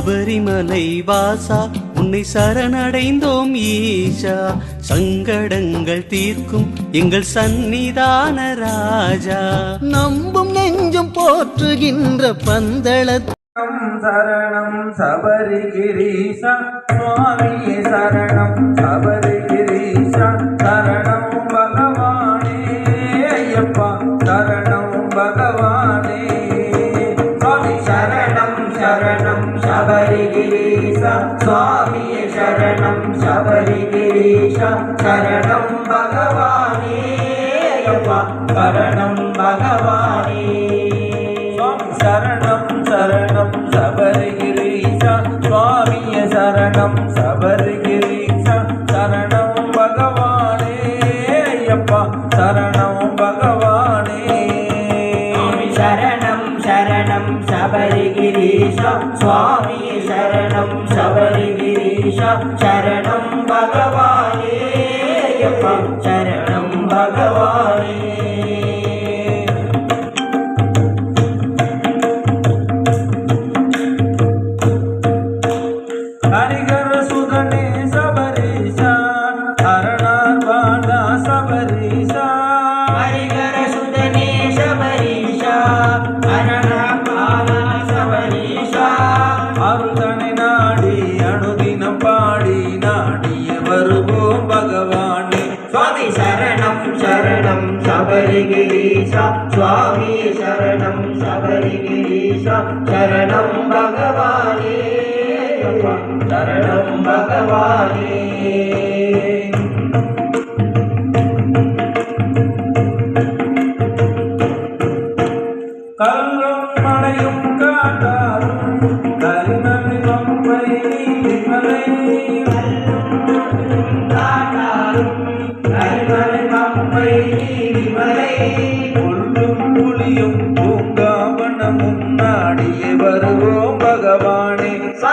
சபரிமலை வாசா உன்னை சரணடைந்தோம் ஈஷா. சங்கடங்கள் தீர்க்கும் எங்கள் சந்நிதான ராஜா. நம்பும் நெஞ்சும் போற்றுகின்ற பந்தள சரணம் சபரிகிரீஷ சுவாமியே சரணம் சபரிகிரீஷ. சரணம் பகவானே ஐயப்பா சரணம் பகவானே. சுவாமி சுவாமியே சரணம் சபரிகிரீஷ சரணம் பகவானே சரணம் பகவானே. சரணம் சரணம் சபரிகிரீஷ சுவாமிய சரணம் சபரிகிரீஷ சரணம் பகவானே ஐயப்பா. சரணம் பகவானே. சரணம் சரணம் சபரிகிரீஷ சுவாமி சரணம் சபரிகிரீஷ சரணம் பகவானே சரணம் பகவானே. ஹரிகர நாடிய வருவோம் பகவானே. சுவாமி சரணம் சரணம் சபரிகிரீஷா சுவாமி சரணம் சபரிகிரீஷா சரணம் பகவானே. சரணம் பகவானே. கல்லும் மலையும் காட்டாரும்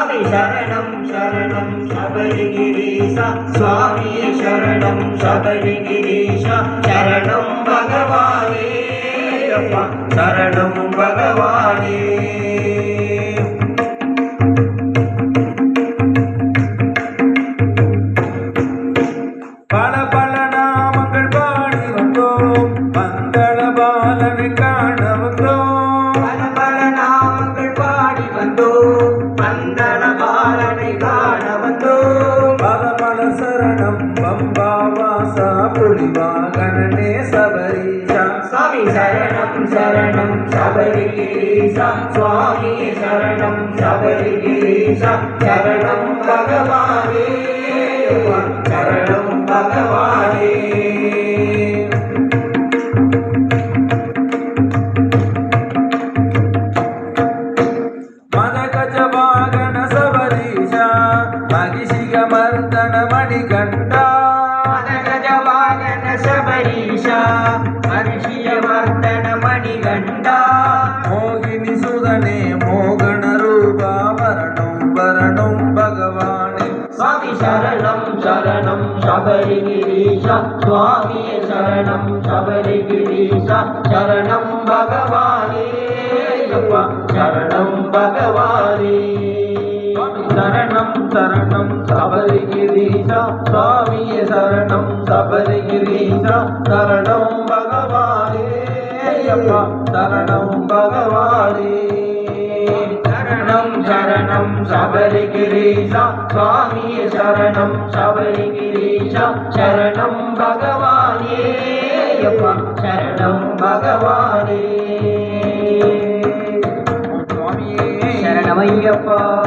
சுவாமி சரணம் சரணம் சபரிகிரீஷா. சுவாமி சரணம் சபரிகிரீஷா. சரணம் பகவானே சரணம் பகவானே. பல பல நாமங்கள் பாடி வந்தோம். மங்கள பாலனை காண வாசா புலிவாகனே சபரீஷா சுவாமி சரணம் சரணம் சபரிகிரீஷா சுவாமி சரணம் சபரிகிரீஷா சரணம் பகவானே. சரணம் பகவான். சபரீஷா மனுஷிய வர்த்தன மணிகண்டா மோகினி சுதனே மோகன ரூபா வரணும் வரணும் பகவானே. சுவாமி சரணம் சரணம் சபரிகிரீஷா. சரணம் சரணம். சரணம் சரணம் சபரிகிரீஷா சுவாமிய சரணம் சபரிகிரீஷா சரணம் பகவானே ஐயப்பா சரணம் பகவானே. சரணம் சரணம் சபரிகிரீஷா சுவாமி சரணம் சபரிகிரீஷா சரணம் பகவானே அப்பா, சரணம் பகவானே. சுவாமியே. சரணமையப்பா